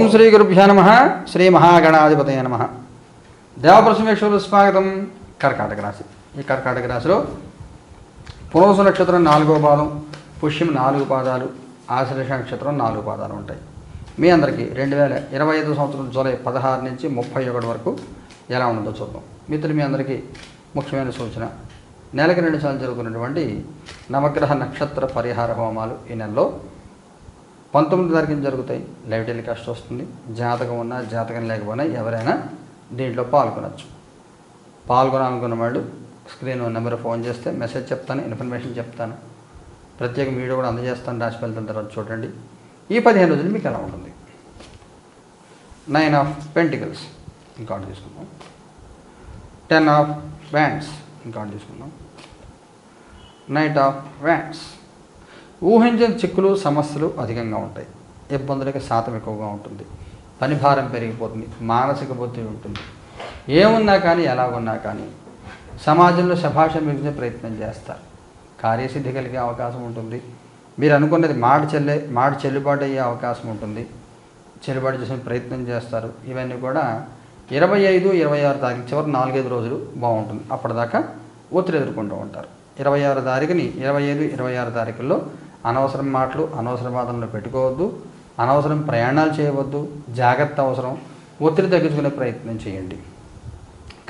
ఓం శ్రీ గురుభ్యో నమ. శ్రీ మహాగణాధిపతయ నమ. దేవప్రసమేశ్వరులు స్వాగతం. కర్కాటక రాశి. ఈ కర్కాటక రాశిలో పునోస నక్షత్రం నాలుగో పాదం పుష్యం నాలుగు పాదాలు ఆశ్లేష నక్షత్రం నాలుగు పాదాలు ఉంటాయి. మీ అందరికీ రెండు వేల ఇరవై ఐదు సంవత్సరం జూలై పదహారు నుంచి ముప్పై ఒకటి వరకు ఎలా ఉండదో చూద్దాం. మిత్రులు మీ అందరికీ ముఖ్యమైన సూచన. నెలకి రెండు సార్లు జరుగుతున్నటువంటి నవగ్రహ నక్షత్ర పరిహార హోమాలు ఈ నెలలో పంతొమ్మిది తారీఖున జరుగుతాయి లైవ్ టెలికాస్ట్ వస్తుంది. జాతకం ఉన్నా జాతకం లేకపోయినా ఎవరైనా దీంట్లో పాల్గొనవచ్చు పాల్గొనాలనుకున్న వాళ్ళు స్క్రీన్ నెంబర్ ఫోన్ చేస్తే మెసేజ్ చెప్తాను ఇన్ఫర్మేషన్ చెప్తాను. ప్రత్యేక వీడియో కూడా అందజేస్తాను. రాసి వెళ్తున్న తర్వాత చూడండి. ఈ పదిహేను రోజులు మీకు ఎలా ఉంటుంది? నైన్ ఆఫ్ పెంటికల్స్ ఇంకోటి తీసుకుందాం. టెన్ ఆఫ్ వ్యాండ్స్ ఇంకోటి తీసుకుందాం. నైట్ ఆఫ్ వ్యాండ్స్ ఊహించిన చిక్కులు సమస్యలు అధికంగా ఉంటాయి. ఇబ్బందులకి శాతం ఎక్కువగా ఉంటుంది. పని భారం పెరిగిపోతుంది. మానసిక బుద్ధి ఉంటుంది. ఏమున్నా కానీ ఎలా ఉన్నా కానీ సమాజంలో శభాష మిగిలిన ప్రయత్నం చేస్తారు. కార్యసిద్ధి కలిగే అవకాశం ఉంటుంది. మీరు అనుకున్నది మాట చెల్లె మాట చెల్లుబాటు అయ్యే అవకాశం ఉంటుంది. చెల్లుబాటు చేసే ప్రయత్నం చేస్తారు. ఇవన్నీ కూడా ఇరవై ఐదు ఇరవై ఆరు తారీఖు చివరి నాలుగైదు రోజులు బాగుంటుంది. అప్పటిదాకా ఒత్తిడి ఎదుర్కొంటూ ఉంటారు. ఇరవై ఆరు తారీఖుని ఇరవై ఐదు ఇరవై ఆరు తారీఖుల్లో అనవసరం మాటలు అనవసర వాదనలు పెట్టుకోవద్దు. అనవసరం ప్రయాణాలు చేయవద్దు. జాగ్రత్త అవసరం. ఒత్తిడి తగ్గించుకునే ప్రయత్నం చేయండి.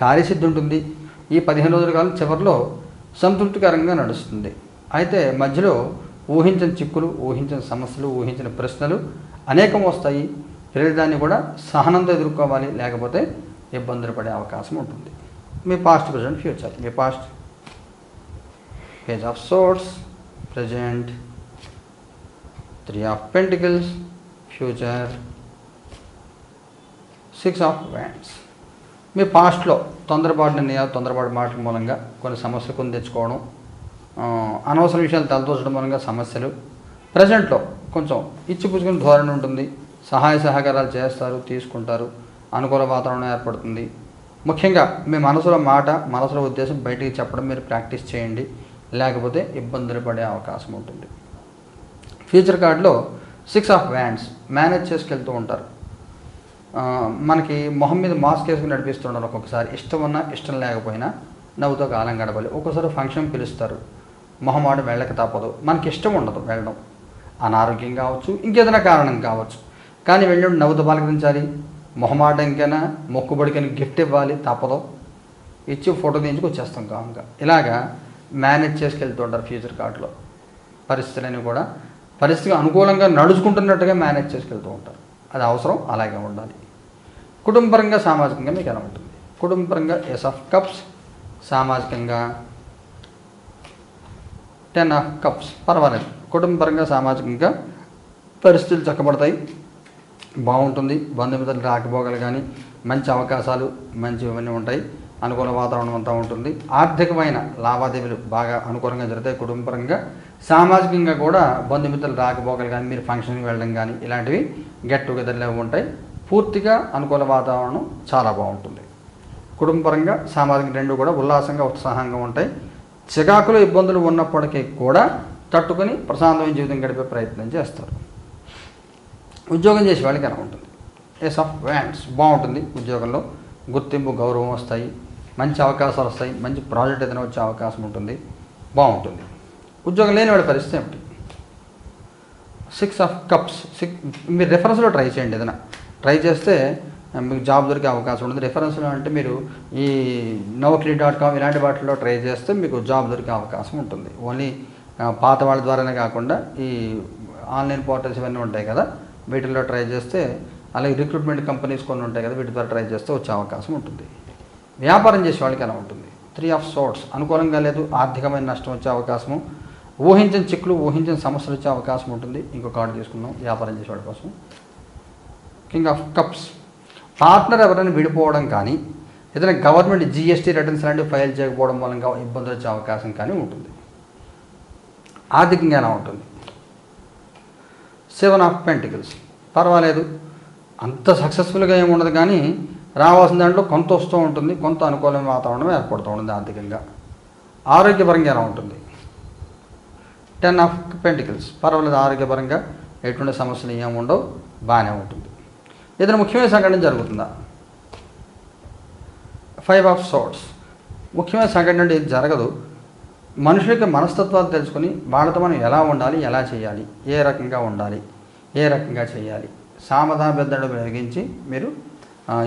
కార్యసిద్ధి ఉంటుంది. ఈ పదిహేను రోజుల కాలం చివరిలో సంతృప్తికరంగా నడుస్తుంది. అయితే మధ్యలో ఊహించని చిక్కులు ఊహించని సమస్యలు ఊహించిన ప్రశ్నలు అనేకం వస్తాయి. ప్రతిదాన్ని కూడా సహనంతో ఎదుర్కోవాలి. లేకపోతే ఇబ్బందులు పడే అవకాశం ఉంటుంది. మీ past present future me past page of swords present three of pentacles future six of wands మీ పాస్ట్లో తొందరపాటు నిర్ణయాలు తొందరపాటు మాటల మూలంగా కొన్ని సమస్యలు కొన్ని తెచ్చుకోవడం అనవసర విషయాలు తలదోచడం మూలంగా సమస్యలు. ప్రజెంట్లో కొంచెం ఇచ్చిపుచ్చుకుని ధోరణి ఉంటుంది. సహాయ సహకారాలు చేస్తారు తీసుకుంటారు. అనుకూల వాతావరణం ఏర్పడుతుంది. ముఖ్యంగా మీ మనసులో మాట మనసులో ఉద్దేశం బయటికి చెప్పడం మీరు ప్రాక్టీస్ చేయండి. లేకపోతే ఇబ్బందులు పడే అవకాశం ఉంటుంది. ఫ్యూచర్ కార్డులో సిక్స్ ఆఫ్ వ్యాండ్స్ మేనేజ్ చేసుకెళ్తూ ఉంటారు. మనకి మొహం మీద మాస్క్ వేసుకుని నడిపిస్తుంటారు ఒక్కొక్కసారి. ఇష్టం ఉన్నా ఇష్టం లేకపోయినా నవ్వుతో కాలం గడపాలి. ఒక్కోసారి ఫంక్షన్ పిలుస్తారు. మొహమాట వెళ్ళక తప్పదు. మనకి ఇష్టం ఉండదు వెళ్ళడం. అనారోగ్యం కావచ్చు ఇంకేదైనా కారణం కావచ్చు. కానీ వెళ్ళడం నవ్వుతో పలకరించాలి. మొహమాటంకైనా మొక్కుబడికైనా గిఫ్ట్ ఇవ్వాలి తప్పదు. ఇచ్చి ఫోటో తీయించుకు వచ్చేస్తాం కాముగా. ఇలాగా మేనేజ్ చేసుకెళ్తూ ఉంటారు ఫ్యూచర్ కార్డులో పరిస్థితులని కూడా. పరిస్థితికి అనుకూలంగా నడుచుకుంటున్నట్టుగా మేనేజ్ చేసుకెళ్తూ ఉంటారు. అది అవసరం అలాగే ఉండాలి. కుటుంబపరంగా సామాజికంగా మీకు ఎలా ఉంటుంది? కుటుంబపరంగా ఎస్ ఆఫ్ కప్స్ సామాజికంగా టెన్ ఆఫ్ కప్స్ పర్వాలేదు. కుటుంబపరంగా సామాజికంగా పరిస్థితులు చక్కబడతాయి. బాగుంటుంది. బంధుమిత్రులు రాకపోగలు కానీ మంచి అవకాశాలు మంచి ఇవన్నీ ఉంటాయి. అనుకూల వాతావరణం అంతా ఉంటుంది. ఆర్థికమైన లావాదేవీలు బాగా అనుకూలంగా జరుగుతాయి. కుటుంబపరంగా సామాజికంగా కూడా బంధుమిత్రులు రాకపోకలు కానీ మీరు ఫంక్షన్కి వెళ్ళడం కానీ ఇలాంటివి గెట్ టుగెదర్లు ఉంటాయి. పూర్తిగా అనుకూల వాతావరణం చాలా బాగుంటుంది. కుటుంబపరంగా సామాజిక రెండు కూడా ఉల్లాసంగా ఉత్సాహంగా ఉంటాయి. చికాకులు ఇబ్బందులు ఉన్నప్పటికీ కూడా తట్టుకొని ప్రశాంతమైన జీవితం గడిపే ప్రయత్నం చేస్తారు. ఉద్యోగం చేసే వాళ్ళకి ఎలా ఉంటుంది? ఏ ఆఫ్ వ్యాండ్స్ బాగుంటుంది ఉద్యోగంలో. గుర్తింపు గౌరవం వస్తాయి. మంచి అవకాశాలు వస్తాయి. మంచి ప్రాజెక్ట్ ఏదైనా వచ్చే అవకాశం ఉంటుంది. బాగుంటుంది. ఉద్యోగం లేని వాళ్ళ పరిస్థితి ఏమిటి? సిక్స్ ఆఫ్ కప్స్ సిక్స్ మీరు రెఫరెన్స్లో ట్రై చేయండి ఏదైనా. ట్రై చేస్తే మీకు జాబ్ దొరికే అవకాశం ఉంటుంది. రెఫరెన్స్లో అంటే మీరు ఈ నౌకరీ డాట్ కామ్ ఇలాంటి వాటిలో ట్రై చేస్తే మీకు జాబ్ దొరికే అవకాశం ఉంటుంది. ఓన్లీ పాత వాళ్ళ ద్వారానే కాకుండా ఈ ఆన్లైన్ పోర్టల్స్ ఇవన్నీ ఉంటాయి కదా వీటిల్లో ట్రై చేస్తే అలాగే రిక్రూట్మెంట్ కంపెనీస్ కొన్ని ఉంటాయి కదా వీటి ద్వారా ట్రై చేస్తే వచ్చే అవకాశం ఉంటుంది. వ్యాపారం చేసే వాళ్ళకి ఎలా ఉంటుంది. త్రీ ఆఫ్ సోర్ట్స్ అనుకూలంగా లేదు ఆర్థికమైన నష్టం వచ్చే అవకాశము ఊహించని చిక్కులు ఊహించని సమస్యలు వచ్చే అవకాశం ఉంటుంది. ఇంకో కార్డు తీసుకుందాం. వ్యాపారం చేసేవాడి కోసం. కింగ్ ఆఫ్ కప్స్ పార్ట్నర్ ఎవరైనా విడిపోవడం కానీ ఏదైనా గవర్నమెంట్ జిఎస్టీ రిటర్న్స్ లాంటివి ఫైల్ చేయకపోవడం వల్ల ఇబ్బందులు వచ్చే అవకాశం కానీ ఉంటుంది. ఆర్థికంగా ఎలా ఉంటుంది. సెవెన్ ఆఫ్ పెంటికల్స్ పర్వాలేదు. అంత సక్సెస్ఫుల్గా ఏమి ఉండదు కానీ రావాల్సిన దాంట్లో కొంత వస్తూ ఉంటుంది. కొంత అనుకూలమైన వాతావరణం ఏర్పడుతూ ఉంటుంది ఆర్థికంగా. ఆరోగ్యపరంగా ఎలా ఉంటుంది? టెన్ ఆఫ్ పెంటికల్స్ పర్వాలేదు ఆరోగ్యపరంగా ఎటువంటి సమస్యలు ఏమి ఉండవు బాగానే ఉంటుంది. ఏదైనా ముఖ్యమైన సంఘటన జరుగుతుందా? ఫైవ్ ఆఫ్ సోట్స్ ముఖ్యమైన సంఘటన అంటే ఇది జరగదు. మనుషులకి మనస్తత్వాలు తెలుసుకొని వాళ్ళతో మనం ఎలా ఉండాలి ఎలా చేయాలి ఏ రకంగా ఉండాలి ఏ రకంగా చేయాలి. సామధాన పెద్దడు వెలిగించి మీరు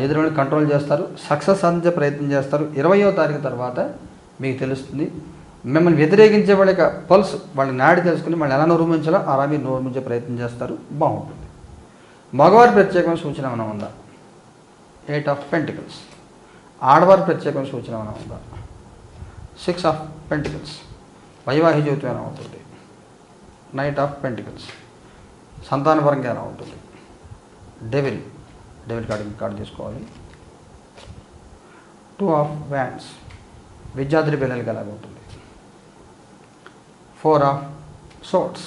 ఎదురుని కంట్రోల్ చేస్తారు. సక్సెస్ సాధించే ప్రయత్నం చేస్తారు. ఇరవయో తారీఖు తర్వాత మీకు తెలుస్తుంది. మిమ్మల్ని వ్యతిరేకించే వాళ్ళ యొక్క పల్స్ వాళ్ళని నాడి తెలుసుకుని వాళ్ళు ఎలా నూరుమించాలో అలా మీరు నూరుమించే ప్రయత్నం చేస్తారు. బాగుంటుంది. మగవారి ప్రత్యేకమైన సూచన ఏమైనా ఉందా? ఎయిట్ ఆఫ్ పెంటికల్స్ ఆడవారి ప్రత్యేకమైన సూచన ఏమైనా ఉందా? సిక్స్ ఆఫ్ పెంటికల్స్ వైవాహిక జీవితం ఎలా ఉంటుంది? నైట్ ఆఫ్ పెంటికల్స్ సంతానపరంగా ఎలా ఉంటుంది? డెవిల్ డెవిల్ కార్డు కార్డు తీసుకోవాలి. టూ ఆఫ్ వ్యాన్స్ విద్యార్థి పిల్లలకి ఎలాగ ఉంటుంది? ఫోర్ ఆఫ్ సోట్స్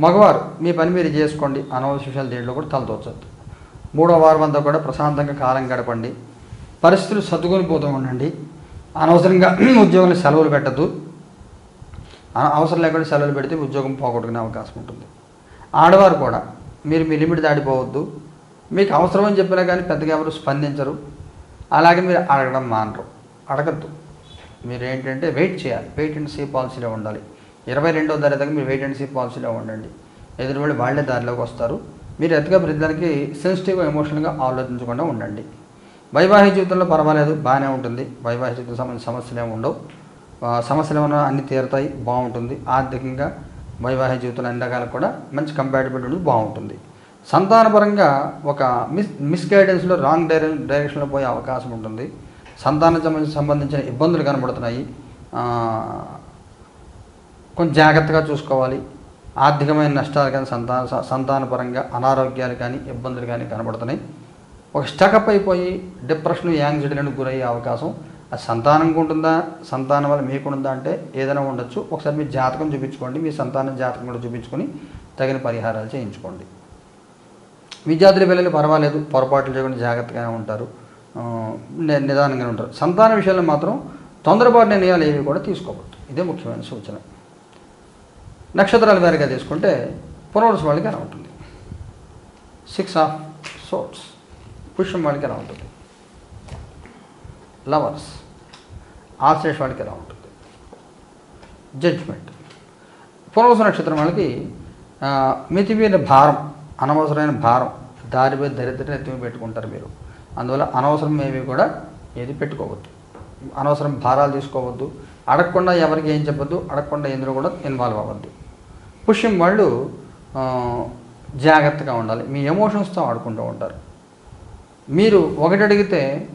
మగవారు మీ పని మీరు చేసుకోండి. అనవసర విషయాలు దేంట్లో కూడా తలదోచద్దు మూడో వారం అంతా కూడా ప్రశాంతంగా కాలం గడపండి. పరిస్థితులు సర్దుకొని పోతూ ఉండండి. అనవసరంగా ఉద్యోగులు సెలవులు పెట్టద్దు. అన- అవసరం లేకుండా సెలవులు పెడితే ఉద్యోగం పోగొట్టుకునే అవకాశం ఉంటుంది. ఆడవారు కూడా మీరు మీ లిమిట్ దాటిపోవద్దు. మీకు అవసరమని చెప్పినా కానీ పెద్దగా ఎవరు స్పందించరు. అలాగే మీరు అడగడం మానరు. అడగద్దు. మీరు ఏంటంటే వెయిట్ చేయాలి. వెయిట్ అండ్ సీ పాలసీలో ఉండాలి. ఇరవై రెండవ దారి దాకా మీరు వెయిట్ అండ్ సీ పాలసీలో ఉండండి. ఎదురు వాళ్ళు వాళ్ళే దారిలోకి వస్తారు. మీరు ఎత్తగా ప్రతిదానికి సెన్సిటివ్గా ఎమోషనల్గా ఆలోచించకుండా ఉండండి. వైవాహిక జీవితంలో పర్వాలేదు బాగానే ఉంటుంది. వైవాహిక జీవితం సంబంధించిన సమస్యలు ఏమి ఉండవు. సమస్యలు ఏమైనా అన్ని తీరుతాయి బాగుంటుంది. ఆర్థికంగా వైవాహిక జీవితంలో అన్ని రకాలకు కూడా మంచి కంపాటబిలిటీ ఉంటుంది బాగుంటుంది. సంతానపరంగా ఒక మిస్ మిస్గైడెన్స్లో రాంగ్ డైరె డైరెక్షన్లో పోయే అవకాశం ఉంటుంది. సంతానం సంబంధించి సంబంధించిన ఇబ్బందులు కనబడుతున్నాయి. కొంచెం జాగ్రత్తగా చూసుకోవాలి. ఆర్థికమైన నష్టాలు కానీ సంతాన స- సంతానపరంగా అనారోగ్యాలు కానీ ఇబ్బందులు కానీ కనబడుతున్నాయి. ఒక స్టకప్ అయిపోయి డిప్రెషన్ యాంగ్జైటీలను గురయ్యే అవకాశం. అది సంతానంగా ఉంటుందా? సంతానం వల్ల మీకు ఉందా అంటే ఏదైనా ఉండొచ్చు. ఒకసారి మీ జాతకం చూపించుకోండి. మీ సంతానం జాతకం కూడా చూపించుకొని తగిన పరిహారాలు చేయించుకోండి. విద్యార్థుల పిల్లలు పర్వాలేదు. పొరపాట్లు చేయకుండా జాగ్రత్తగానే ఉంటారు. ని- నిదానంగానే ఉంటారు. సంతాన విషయంలో మాత్రం తొందరపాటు నిర్ణయాలు ఏవి కూడా తీసుకోవద్దు. ఇదే ముఖ్యమైన సూచన. నక్షత్రాల వారిగా తీసుకుంటే పునరుసు వాళ్ళకి ఎలా ఉంటుంది. సిక్స్ ఆఫ్ సోట్స్ పుష్యం వాళ్ళకి ఎలా ఉంటుంది. లవర్స్ ఆశ్లేష వాళ్ళకి ఎలా ఉంటుంది. జడ్జ్మెంట్ పునరుసు నక్షత్రం వాళ్ళకి మితిమీరిన భారం అనవసరమైన భారం దారిపై దరిద్రం ఎత్తిమి పెట్టుకుంటారు మీరు. అందువల్ల అనవసరం ఏవి కూడా ఏది పెట్టుకోవద్దు. అనవసరం భారాలు తీసుకోవద్దు. అడగకుండా ఎవరికి ఏం చెప్పొద్దు అడగకుండా ఎందులో కూడా ఇన్వాల్వ్ అవ్వద్దు. పుష్యం వాళ్ళు జాగ్రత్తగా ఉండాలి. మీ ఎమోషన్స్తో ఆడుకుంటూ ఉంటారు. మీరు ఒకటి అడిగితే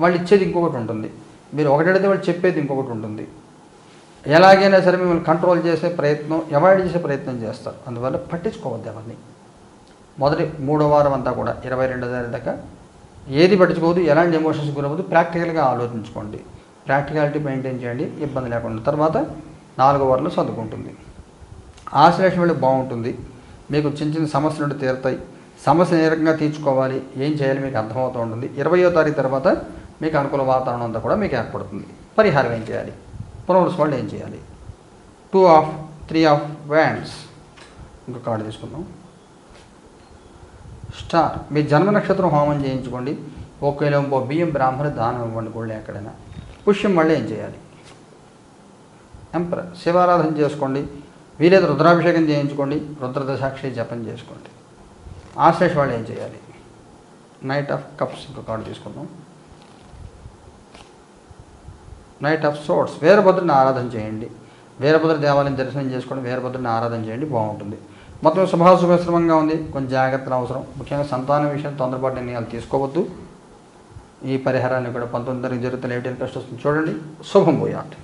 వాళ్ళు ఇచ్చేది ఇంకొకటి ఉంటుంది. మీరు ఒకటి అడిగితే వాళ్ళు చెప్పేది ఇంకొకటి ఉంటుంది. ఎలాగైనా సరే మిమ్మల్ని కంట్రోల్ చేసే ప్రయత్నం అవాయిడ్ చేసే ప్రయత్నం చేస్తారు. అందువల్ల పట్టించుకోవద్దు ఎవరిని. మొదటి మూడో వారం అంతా కూడా ఇరవై రెండో తారీఖు దాకా ఏది పట్టించుకోవద్దు ఎలాంటి ఎమోషన్స్ గురవద్దు ప్రాక్టికల్గా ఆలోచించుకోండి. ప్రాక్టికాలిటీ మెయింటైన్ చేయండి ఇబ్బంది లేకుండా. తర్వాత నాలుగో వారంలో చదువుకుంటుంది ఆశ్లేషణ వెళ్ళి బాగుంటుంది. మీకు చిన్న చిన్న సమస్యలు నుండి తీరుతాయి. సమస్యను ఏ రకంగా తీర్చుకోవాలి? ఏం చేయాలి? మీకు అర్థమవుతూ ఉంటుంది. ఇరవయో తారీఖు తర్వాత మీకు అనుకూల వాతావరణం అంతా కూడా మీకు ఏర్పడుతుంది. పరిహారం ఏం చేయాలి? పునరుస్ వాళ్ళు ఏం చేయాలి? Two of three of wands. ఇంకో కార్డు తీసుకుందాం. స్టార్. మీ జన్మ నక్షత్రం హోమం చేయించుకోండి. ఒకవేళ ఇంకో బియ్యం బ్రాహ్మణ దానం ఇవ్వండి కూడా ఎక్కడైనా. పుష్యం మళ్ళీ ఏం చేయాలి? ఎంపర శివారాధన చేసుకోండి. వీలైతే రుద్రాభిషేకం చేయించుకోండి రుద్రదశాక్షి జపం చేసుకోండి. ఆశ్లేష వాళ్ళు ఏం చేయాలి? నైట్ ఆఫ్ కప్స్ ఇంకో కార్డు తీసుకుందాం. నైట్ ఆఫ్ సోట్స్ వీరభద్రుని ఆరాధన చేయండి. వీరభద్ర దేవాలయం దర్శనం చేసుకోండి వీరభద్రుని ఆరాధన చేయండి బాగుంటుంది. మొత్తం శుభాశుభశ్రమంగా ఉంది కొంచెం జాగ్రత్తలు అవసరం. ముఖ్యంగా సంతానం విషయం తొందరపాటు నిర్ణయాలు తీసుకోవద్దు. ఈ పరిహారాన్ని కూడా పంతొమ్మిది తారీఖు జరుగుతున్న ఏమిటి కష్టం చూడండి. శుభం పోయాట్